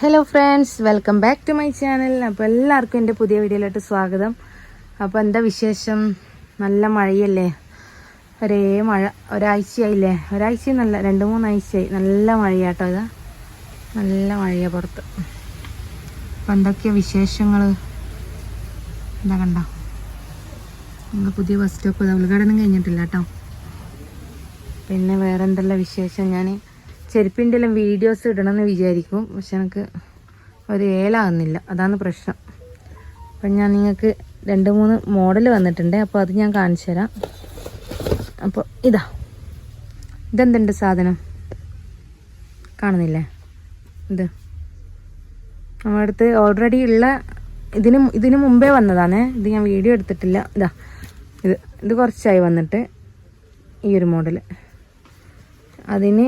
Hello friends welcome back to my channel അപ്പോൾ എല്ലാവർക്കും എന്റെ പുതിയ വീഡിയോയിലോട്ട് സ്വാഗതം. അപ്പോൾ എന്താ വിശേഷം? നല്ല മഴയല്ലേ? ഒരേ മഴ ഒരാഴ്ചയായില്ലേ? ഒരാഴ്ച നല്ല രണ്ട് മൂന്നാഴ്ചയായി. നല്ല മഴയാട്ടോ ഇത്. നല്ല മഴയാണ് പുറത്ത്. അപ്പം എന്തൊക്കെയാ വിശേഷങ്ങൾ എന്താ കണ്ട? നിങ്ങൾ പുതിയ ബസ് സ്റ്റോപ്പ് ഉദ്ഘാടനം കഴിഞ്ഞിട്ടില്ല കേട്ടോ. പിന്നെ വേറെ എന്തെല്ലാം വിശേഷം? ഞാൻ ചെരുപ്പിന്റെ എല്ലാം വീഡിയോസ് ഇടണമെന്ന് വിചാരിക്കും. പക്ഷെ എനിക്ക് ഒരു ഏലാകുന്നില്ല അതാണ് പ്രശ്നം. അപ്പം ഞാൻ നിങ്ങൾക്ക് രണ്ട് മൂന്ന് മോഡൽ വന്നിട്ടുണ്ട്. അപ്പോൾ അത് ഞാൻ കാണിച്ചു തരാം. അപ്പോൾ ഇതാ. ഇതെന്തുണ്ട് സാധനം? കാണുന്നില്ലേ? ഇത്. നമ്മുടെ അടുത്ത് ഓൾറെഡി ഉള്ള ഇതിന് ഇതിന് മുമ്പേ വന്നതാണേ. ഇത് ഞാൻ വീഡിയോ എടുത്തിട്ടില്ല. ഇതാ. ഇത് ഇത് കുറച്ചായി വന്നിട്ട് ഈ ഒരു മോഡൽ അതിന്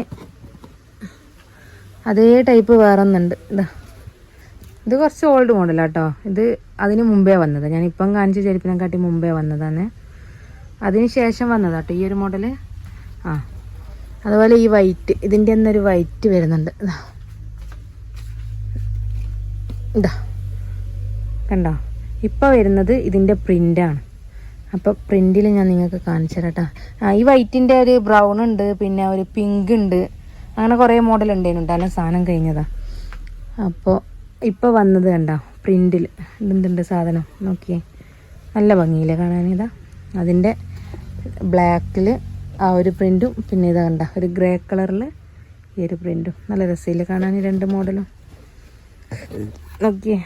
അതേ ടൈപ്പ് വേറെ ഒന്നുണ്ട് ഇതാ. ഇത് കുറച്ച് ഓൾഡ് മോഡലാട്ടോ ഇത് അതിന് മുമ്പേ വന്നത്. ഞാൻ ഇപ്പം കാണിച്ച ചെരുപ്പിനെക്കാട്ടി മുമ്പേ വന്നതാണ്. അതിന് ശേഷം വന്നതാണ് കേട്ടോ ഈ ഒരു മോഡൽ ആ. അതുപോലെ ഈ വൈറ്റ് ഇതിന്റെ എന്നൊരു വൈറ്റ് വരുന്നുണ്ട്. ഇതാ. കണ്ടോ? ഇപ്പോൾ വരുന്നത് ഇതിന്റെ പ്രിന്റാണ് അപ്പോൾ പ്രിന്റിൽ ഞാൻ നിങ്ങൾക്ക് കാണിച്ചു തരാം കേട്ടോ ആ ഈ വൈറ്റിന്റെ ഒരു ബ്രൗൺ ഉണ്ട് പിന്നെ ഒരു പിങ്ക് ഉണ്ട്. അങ്ങനെ കുറേ മോഡൽ ഉണ്ടായിരുന്നു അല്ല സാധനം കഴിഞ്ഞതാ. അപ്പോൾ ഇപ്പോൾ വന്നത് കണ്ടോ? പ്രിന്റിൽ ഇതെന്തുണ്ട് സാധനം? നോക്കിയേ. നല്ല ഭംഗിയില്ലേ കാണാനിതാ അതിന്റെ ബ്ലാക്കിൽ ആ ഒരു പ്രിന്റും പിന്നെ ഇതാ കണ്ട? ഒരു ഗ്രേ കളറിൽ ഈ ഒരു പ്രിന്റും നല്ല രസമില്ലേ കാണാൻ രണ്ട് മോഡലും നോക്കിയേ.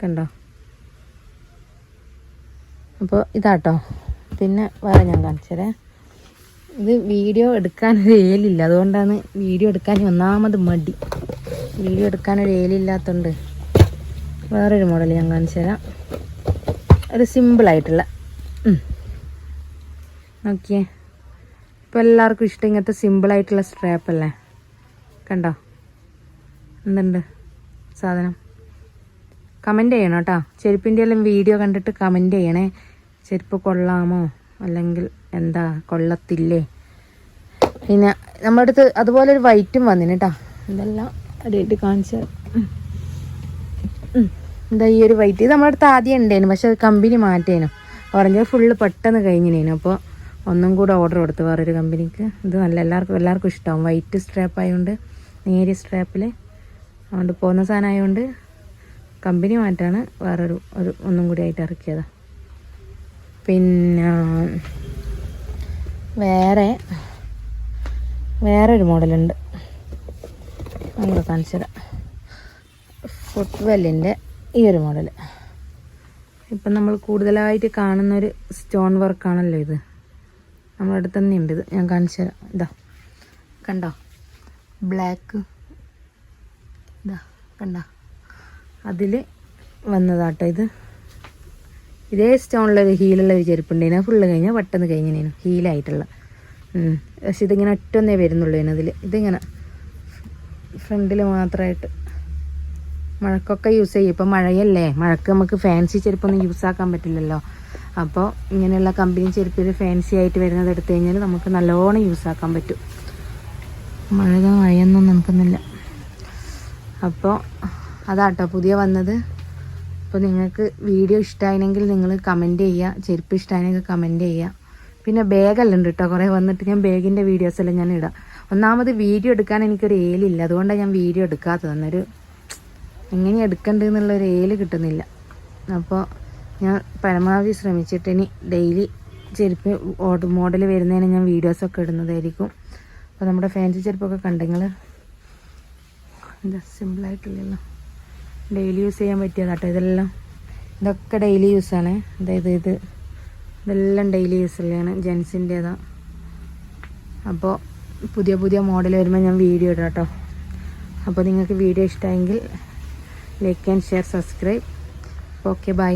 കണ്ടോ? അപ്പോൾ ഇതാട്ടോ. പിന്നെ വേറെ ഞാൻ കാണിച്ചതരേ. ഇത് വീഡിയോ എടുക്കാൻ ഒരു ഏലില്ല. അതുകൊണ്ടാണ് വീഡിയോ എടുക്കാൻ ഒന്നാമത് മടി. വീഡിയോ എടുക്കാൻ ഒരു ഏലില്ലാത്തതുകൊണ്ട് വേറൊരു മോഡൽ ഞാൻ കാണിച്ചു തരാം. ഒരു സിമ്പിളായിട്ടുള്ള നോക്കിയേ. ഇപ്പോൾ എല്ലാവർക്കും ഇഷ്ടം ഇങ്ങനത്തെ സിമ്പിളായിട്ടുള്ള സ്ട്രാപ്പ് അല്ലേ? കണ്ടോ? എന്തുണ്ട് സാധനം? കമന്റ് ചെയ്യണം കേട്ടോ. ചെരുപ്പിന്റെ എല്ലാം വീഡിയോ കണ്ടിട്ട് കമന്റ് ചെയ്യണേ. ചെരുപ്പ് കൊള്ളാമോ? അല്ലെങ്കിൽ എന്താ കൊള്ളത്തില്ലേ? പിന്നെ നമ്മുടെ അടുത്ത് അതുപോലെ ഒരു വൈറ്റും വന്നിന് കേട്ടോ ഇതെല്ലാം അടിയായിട്ട് കാണിച്ച എന്താ ഈ ഒരു വൈറ്റ്. ഇത് നമ്മുടെ അടുത്ത് ആദ്യം ഉണ്ടേനു പക്ഷെ അത് കമ്പനി മാറ്റേനു. ഓറഞ്ച് ഫുള്ള് പെട്ടെന്ന് കഴിഞ്ഞിനേനു. അപ്പോൾ ഒന്നും കൂടെ ഓർഡർ കൊടുത്തു വേറൊരു കമ്പനിക്ക്. ഇത് നല്ല എല്ലാവർക്കും എല്ലാവർക്കും ഇഷ്ടമാവും വൈറ്റ് സ്ട്രാപ്പ് ആയതുകൊണ്ട് നേരിയ സ്ട്രാപ്പിൽ അതുകൊണ്ട് പോകുന്ന സാധനം ആയതുകൊണ്ട് കമ്പനി മാറ്റാണ് വേറൊരു ഒരു ഒന്നും കൂടി ആയിട്ട് ഇറക്കിയത്. പിന്നെ വേറെ വേറെ ഒരു മോഡലുണ്ട്. നമ്മൾ കാണിച്ചു തരാം ഫുട്വെല്ലിന്റെ ഈ ഒരു മോഡൽ. ഇപ്പം നമ്മൾ കൂടുതലായിട്ട് കാണുന്ന ഒരു സ്റ്റോൺ വർക്കാണല്ലോ ഇത്. നമ്മുടെ അടുത്ത് തന്നെയുണ്ട് ഇത് ഞാൻ കാണിച്ചു തരാം ഇതാ കണ്ടോ? ബ്ലാക്ക്. ഇതാ കണ്ടോ? അതിൽ വന്നതാട്ടോ ഇത്. ഇതേ സ്റ്റോണിലൊരു ഹീലുള്ള ഒരു ചെരുപ്പുണ്ടേനു ഫുള്ള് കഴിഞ്ഞാൽ പെട്ടെന്ന് കഴിഞ്ഞേനു ഹീലായിട്ടുള്ള. പക്ഷെ ഇതിങ്ങനെ ഒറ്റൊന്നേ വരുന്നുള്ളൂ അതിൽ ഇതിങ്ങനെ ഫ്രണ്ടിൽ മാത്രമായിട്ട് മഴക്കൊക്കെ യൂസ് ചെയ്യും. ഇപ്പം മഴയല്ലേ. മഴക്ക് നമുക്ക് ഫാൻസി ചെരുപ്പൊന്നും യൂസ് ആക്കാൻ പറ്റില്ലല്ലോ. അപ്പോൾ ഇങ്ങനെയുള്ള കമ്പനി ചെരുപ്പിൽ ഫാൻസി ആയിട്ട് വരുന്നത് എടുത്തു കഴിഞ്ഞാൽ നമുക്ക് നല്ലോണം യൂസ് ആക്കാൻ പറ്റും. മഴ മഴയൊന്നും നമുക്കൊന്നുമില്ല അപ്പോൾ അതാട്ടോ പുതിയ വന്നത്. അപ്പോൾ നിങ്ങൾക്ക് വീഡിയോ ഇഷ്ടമായിരുന്നെങ്കിൽ നിങ്ങൾ കമന്റ് ചെയ്യുക ചെരുപ്പ് ഇഷ്ടമായെങ്കിൽ കമന്റ് ചെയ്യുക പിന്നെ ബാഗെല്ലാം ഉണ്ട് കേട്ടോ കുറേ വന്നിട്ട് ഞാൻ ബാഗിന്റെ വീഡിയോസ് എല്ലാം ഞാൻ ഇടാം. ഒന്നാമത് വീഡിയോ എടുക്കാൻ എനിക്കൊരു ഏലില്ല അതുകൊണ്ടാണ് ഞാൻ വീഡിയോ എടുക്കാത്തത്. എന്നൊരു എങ്ങനെ എടുക്കേണ്ടതെന്നുള്ളൊരു ഏൽ കിട്ടുന്നില്ല. അപ്പോൾ ഞാൻ പരമാവധി ശ്രമിച്ചിട്ട് ഇനി ഡെയിലി ചെരുപ്പ് മോഡൽ വരുന്നതിന് ഞാൻ വീഡിയോസൊക്കെ ഇടുന്നതായിരിക്കും. അപ്പോൾ നമ്മുടെ ഫാൻസി ചെരുപ്പൊക്കെ കണ്ടെങ്കിൽ എന്താ സിമ്പിളായിട്ടുള്ളല്ലോ ഡെയിലി യൂസ് ചെയ്യാൻ പറ്റിയതാട്ടോ ഇതെല്ലാം. ഇതൊക്കെ ഡെയിലി യൂസാണ് അതായത് ഇത് ഇതെല്ലാം ഡെയിലി യൂസുള്ളതാണ് ജെൻസിന്റേതാണ് അപ്പോൾ പുതിയ പുതിയ മോഡൽ വരുമ്പോൾ ഞാൻ വീഡിയോ ഇടാം കേട്ടോ അപ്പോൾ നിങ്ങൾക്ക് വീഡിയോ ഇഷ്ടമായെങ്കിൽ like and share subscribe okay bye